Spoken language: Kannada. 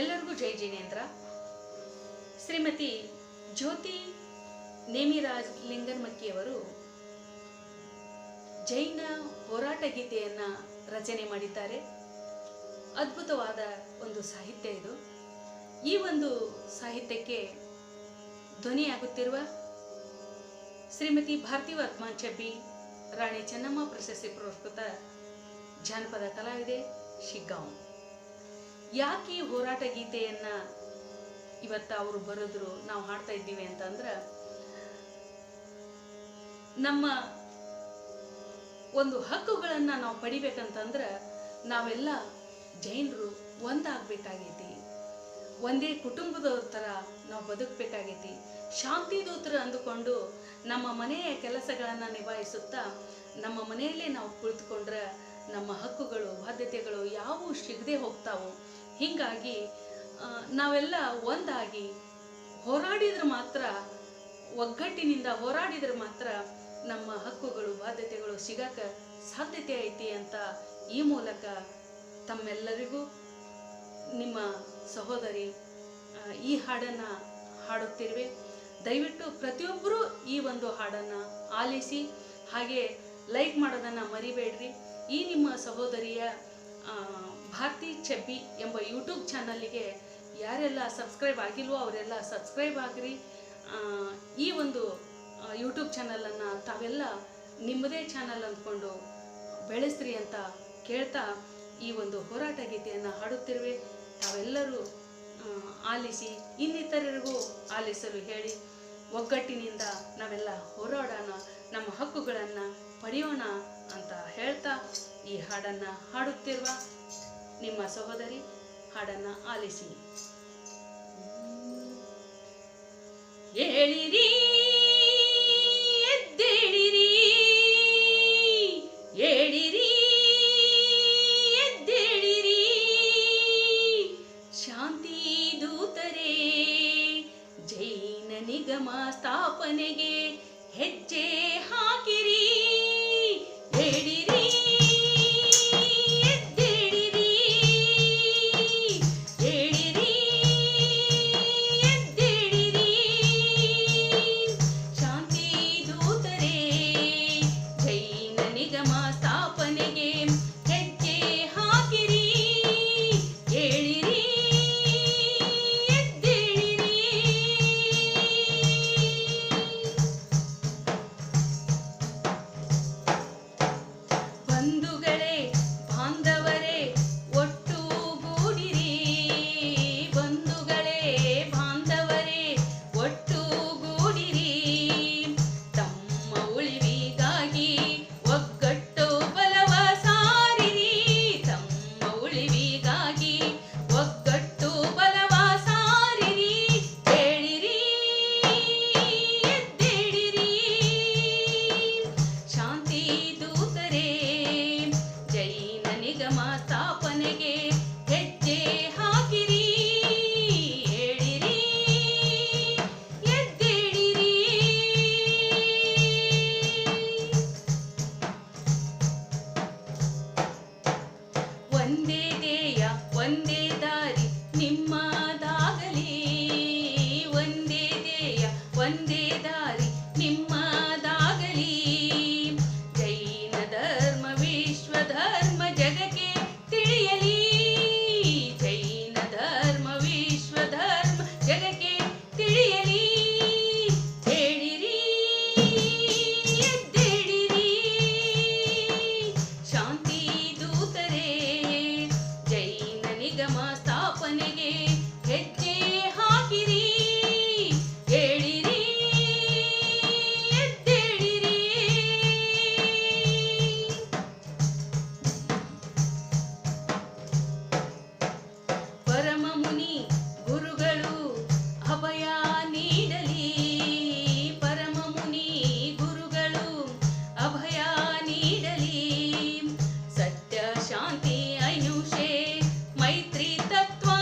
ಎಲ್ಲರಿಗೂ ಜೈ ಜಿನೇಂದ್ರ ಶ್ರೀಮತಿ ಜ್ಯೋತಿ ನೇಮಿರಾಜ್ ಲಿಂಗನ್ಮಕ್ಕಿಯವರು ಜೈನ ಹೋರಾಟ ಗೀತೆಯನ್ನು ರಚನೆ ಮಾಡಿದ್ದಾರೆ. ಅದ್ಭುತವಾದ ಒಂದು ಸಾಹಿತ್ಯ ಇದು. ಈ ಒಂದು ಸಾಹಿತ್ಯಕ್ಕೆ ಧ್ವನಿಯಾಗುತ್ತಿರುವ ಶ್ರೀಮತಿ ಭಾರತಿ ವರ್ಧಮಾನ್ ಚಬ್ಬಿ, ರಾಣಿ ಚೆನ್ನಮ್ಮ ಪ್ರಶಸ್ತಿ ಪುರಸ್ಕೃತ ಜಾನಪದ ಕಲಾವಿದೆ ಶಿಗ್ಗಾಂವ್. ಯಾಕೆ ಈ ಹೋರಾಟ ಗೀತೆಯನ್ನ ಇವತ್ತ ಅವರು ಬರೆದ್ರು, ನಾವು ಹಾಡ್ತಾ ಇದ್ದೀವಿ ಅಂತಂದ್ರೆ ನಮ್ಮ ಒಂದು ಹಕ್ಕುಗಳನ್ನ ನಾವು ಪಡಿಬೇಕಂತಂದ್ರೆ ನಾವೆಲ್ಲ ಜೈನರು ಒಂದಾಗಬೇಕಾಗೈತಿ. ಒಂದೇ ಕುಟುಂಬದವ್ರ ಥರ ನಾವು ಬದುಕಬೇಕಾಗೈತಿ. ಶಾಂತಿ ದೂತರ ಅಂದುಕೊಂಡು ನಮ್ಮ ಮನೆಯ ಕೆಲಸಗಳನ್ನು ನಿಭಾಯಿಸುತ್ತಾ ನಮ್ಮ ಮನೆಯಲ್ಲೇ ನಾವು ಕುಳಿತುಕೊಂಡ್ರೆ ನಮ್ಮ ಹಕ್ಕುಗಳು, ಬಾಧ್ಯತೆಗಳು ಯಾವುವು ಸಿಗದೆ ಹೋಗ್ತಾವು. ಹೀಗಾಗಿ ನಾವೆಲ್ಲ ಒಂದಾಗಿ ಹೋರಾಡಿದ್ರೆ ಮಾತ್ರ, ಒಗ್ಗಟ್ಟಿನಿಂದ ಹೋರಾಡಿದ್ರೆ ಮಾತ್ರ ನಮ್ಮ ಹಕ್ಕುಗಳು, ಬಾಧ್ಯತೆಗಳು ಸಿಗಕ ಸಾಧ್ಯತೆ ಐತಿ ಅಂತ ಈ ಮೂಲಕ ತಮ್ಮೆಲ್ಲರಿಗೂ ನಿಮ್ಮ ಸಹೋದರಿ ಈ ಹಾಡನ್ನು ಹಾಡುತ್ತಿರುವೆ. ದಯವಿಟ್ಟು ಪ್ರತಿಯೊಬ್ಬರೂ ಈ ಒಂದು ಹಾಡನ್ನು ಆಲಿಸಿ, ಹಾಗೆ ಲೈಕ್ ಮಾಡೋದನ್ನು ಮರಿಬೇಡ್ರಿ. ಈ ನಿಮ್ಮ ಸಹೋದರಿಯ ಭಾರತಿ ಚಬ್ಬಿ ಎಂಬ ಯೂಟ್ಯೂಬ್ ಚಾನಲ್ಗೆ ಯಾರೆಲ್ಲ ಸಬ್ಸ್ಕ್ರೈಬ್ ಆಗಿಲ್ವೋ ಅವರೆಲ್ಲ ಸಬ್ಸ್ಕ್ರೈಬ್ ಆಗಿರಿ. ಈ ಒಂದು ಯೂಟ್ಯೂಬ್ ಚಾನಲನ್ನು ತಾವೆಲ್ಲ ನಿಮ್ಮದೇ ಚಾನಲ್ ಅಂದ್ಕೊಂಡು ಬೆಳೆಸ್ರಿ ಅಂತ ಕೇಳ್ತಾ ಈ ಒಂದು ಹೋರಾಟ ಗೀತೆಯನ್ನು ಹಾಡುತ್ತಿರುವೆ. ತಾವೆಲ್ಲರೂ ಆಲಿಸಿ, ಇನ್ನಿತರರಿಗೂ ಆಲಿಸಲು ಹೇಳಿ ಒಗ್ಗಟ್ಟಿನಿಂದ ನಾವೆಲ್ಲ ಹೋರಾಡೋಣ, ನಮ್ಮ ಹಕ್ಕುಗಳನ್ನು ಪಡೆಯೋಣ ಅಂತ ಹೇಳ್ತಾ ಈ ಹಾಡನ್ನು ಹಾಡುತ್ತಿರುವ ನಿಮ್ಮ ಸಹೋದರಿ ಹಾಡನ್ನ ಆಲಿಸಿ. ಹೇಳಿರಿ, ಎದ್ದೇಳಿರಿ ಹೇಳಿರಿ, ಎದ್ದೇಳಿರಿ. ಶಾಂತಿ ದೂತರೇ, ಜೈನ ನಿಗಮ ಸ್ಥಾಪನೆಗೆ ಹೆಜ್ಜೆ ಹಾಕಿರಿ ಒಂದೇ ದಾರಿ ಮೈತ್ರಿ